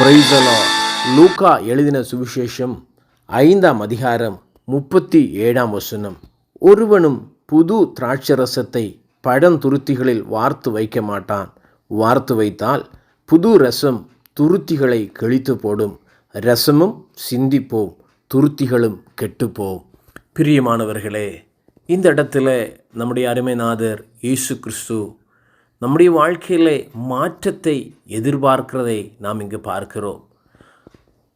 பிரைசலா லூக்கா எழுதின சுவிசேஷம் ஐந்தாம் அதிகாரம் முப்பத்தி ஏழாம் வசனம் ஒருவனும் புது திராட்சரசத்தை பழந்துருத்திகளில் வார்த்து வைக்க மாட்டான் வார்த்து வைத்தால் புது ரசம் துருத்திகளை கிழித்து போடும் ரசமும் சிந்திப்போம் துருத்திகளும் கெட்டுப்போம் பிரியமானவர்களே இந்த இடத்துல நம்முடைய அருமைநாதர் இயேசு கிறிஸ்து நம்முடைய வாழ்க்கையிலே மாற்றத்தை எதிர்பார்க்கிறதை நாம் இங்கு பார்க்கிறோம்.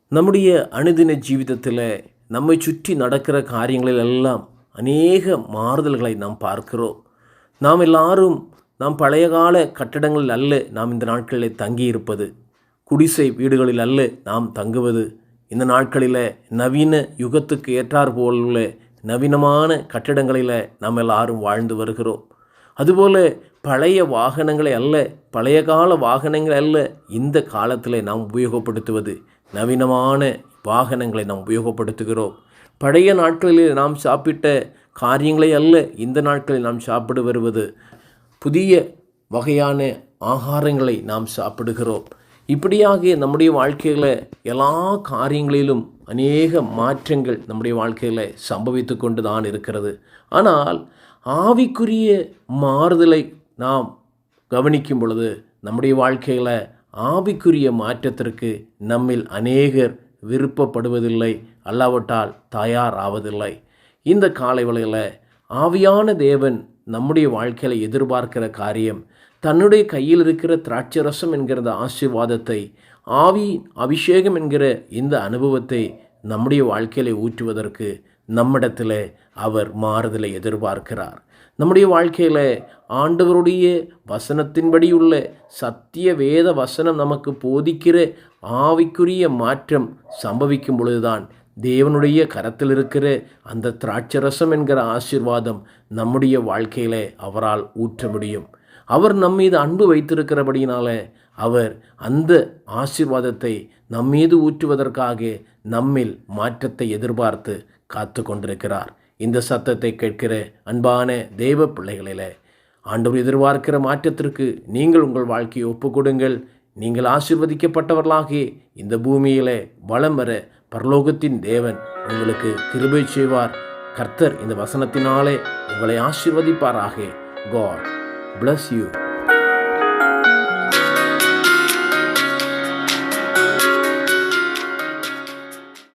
நம்முடைய அணுதின ஜீவிதத்தில் நம்மை சுற்றி நடக்கிற காரியங்களில் எல்லாம் அநேக மாறுதல்களை நாம் பார்க்கிறோம். நாம் எல்லாரும் நாம் பழைய கால கட்டடங்களில் அல்ல நாம் இந்த நாட்களில் தங்கியிருப்பது. குடிசை வீடுகளில் அல்ல நாம் தங்குவது. இந்த நாட்களில் நவீன யுகத்துக்கு ஏற்றார் போலுள்ள நவீனமான கட்டிடங்களில் நாம் எல்லாரும் வாழ்ந்து வருகிறோம். அதுபோல் பழைய வாகனங்களை அல்ல பழைய கால வாகனங்கள் அல்ல இந்த காலத்தில் நாம் உபயோகப்படுத்துவது. நவீனமான வாகனங்களை நாம் உபயோகப்படுத்துகிறோம். பழைய நாட்களில் நாம் சாப்பிட்ட காரியங்களை அல்ல இந்த நாட்களில் நாம் சாப்பிடு வருவது. புதிய வகையான ஆகாரங்களை நாம் சாப்பிடுகிறோம். இப்படியாக நம்முடைய வாழ்க்கையில் எல்லா காரியங்களிலும் அநேக மாற்றங்கள் நம்முடைய வாழ்க்கையில் சம்பவித்து கொண்டு தான் இருக்கிறது. ஆனால் ஆவிக்குரிய மாறுதலை நாம் கவனிக்கும் பொழுது நம்முடைய வாழ்க்கையில் ஆவிக்குரிய மாற்றத்திற்கு நம்மில் அநேகர் விருப்பப்படுவதில்லை அல்லாவிட்டால் தயாராவதில்லை. இந்த காலை வேளையில் ஆவியான தேவன் நம்முடைய வாழ்க்கையில் எதிர்பார்க்கிற காரியம் தன்னுடைய கையில் இருக்கிற திராட்சரசம் என்கிற ஆசீர்வாதத்தை ஆவி அபிஷேகம் என்கிற இந்த அனுபவத்தை நம்முடைய வாழ்க்கையில ஊற்றுவதற்கு நம்மிடத்தில் அவர் மாறுதலை எதிர்பார்க்கிறார். நம்முடைய வாழ்க்கையில் ஆண்டவருடைய வசனத்தின்படி உள்ள சத்திய வேத வசனம் நமக்கு போதிக்கிற ஆவிக்குரிய மாற்றம் சம்பவிக்கும் பொழுதுதான் தேவனுடைய கரத்தில் இருக்கிற அந்த திராட்சரசம் என்கிற ஆசிர்வாதம் நம்முடைய வாழ்க்கையில் அவரால் ஊற்ற முடியும் அவர் நம் மீது அன்பு வைத்திருக்கிறபடியினால அவர் அந்த ஆசீர்வாதத்தை நம்மீது ஊற்றுவதற்காக நம்மில் மாற்றத்தை எதிர்பார்த்து காத்து கொண்டிருக்கிறார் இந்த சத்தத்தை கேட்கிற அன்பான தேவ பிள்ளைகளில் ஆண்டவர் எதிர்பார்க்கிற மாற்றத்திற்கு நீங்கள் உங்கள் வாழ்க்கையை ஒப்புக்கொடுங்கள். நீங்கள் ஆசீர்வதிக்கப்பட்டவர்களாகி இந்த பூமியிலே வளம் வர பரலோகத்தின் தேவன் உங்களுக்கு கிருபை செய்வார். கர்த்தர் இந்த வசனத்தினாலே உங்களை ஆசிர்வதிப்பாராக. God bless you